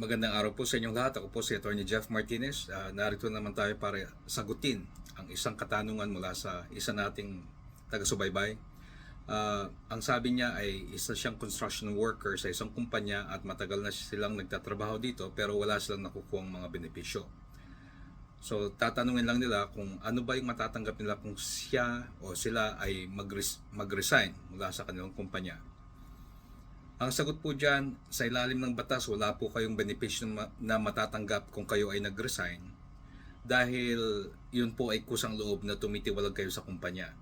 Magandang araw po sa inyong lahat. Ako po si Attorney Jeff Martinez. Ah, narito naman tayo para sagutin ang isang katanungan mula sa isa nating taga-subaybay. Ah, ang sabi niya ay isa siyang construction worker sa isang kumpanya at matagal na silang nagtatrabaho dito pero wala silang nakukuha mga benepisyo. So tatanungin lang nila kung ano ba yung matatanggap nila kung siya o sila ay mag-res- mag-resign mula sa kanilang kumpanya. Ang sagot po dyan, sa ilalim ng batas, wala po kayong benepisyo na matatanggap kung kayo ay nag-resign dahil yun po ay kusang loob na tumitiwalag kayo sa kumpanya.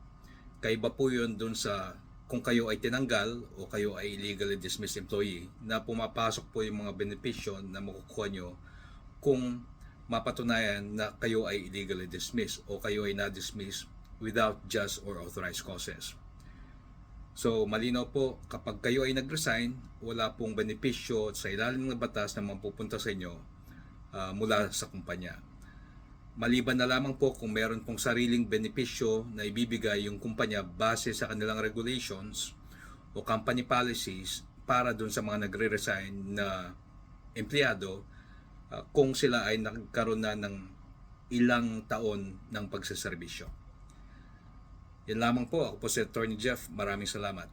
Kaiba po yun dun sa kung kayo ay tinanggal o kayo ay illegally dismissed employee na pumapasok po yung mga benepisyo na makukuha nyo kung mapatunayan na kayo ay illegally dismissed o kayo ay na-dismiss without just or authorized causes. So, malinaw po, kapag kayo ay nag-resign, wala pong benepisyo sa ilalim ng batas na mapupunta sa inyo ah, mula sa kumpanya. Maliban na lamang po kung meron pong sariling benepisyo na ibibigay yung kumpanya base sa kanilang regulations o company policies para dun sa mga nagre-resign na empleyado ah, kung sila ay nagkaroon na ng ilang taon ng pagsaserbisyo. Yan lamang po. Ako po si Attorney Jeff. Maraming salamat.